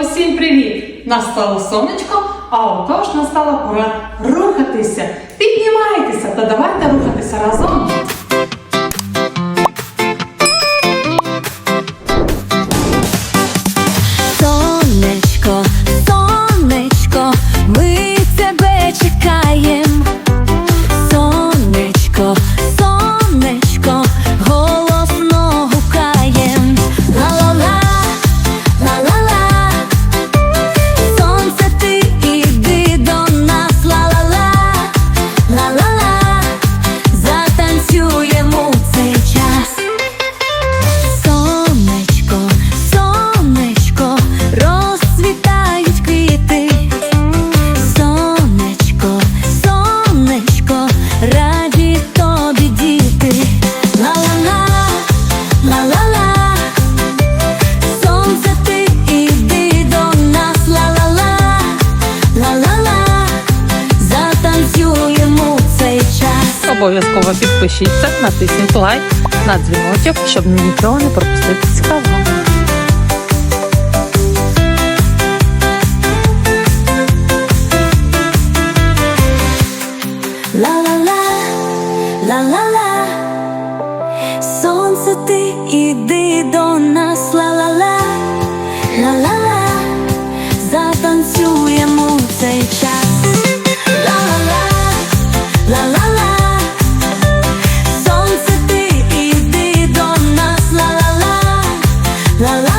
Усім привіт! Настало сонечко, а отож настала пора рухатися. Піднімайтеся та давайте. обов'язково підпишіться, натисніть лайк на дзвіночок, щоб нічого не пропустити цікавого. Ла-ла-ла, ла-ла-ла, сонце ти іди до. la la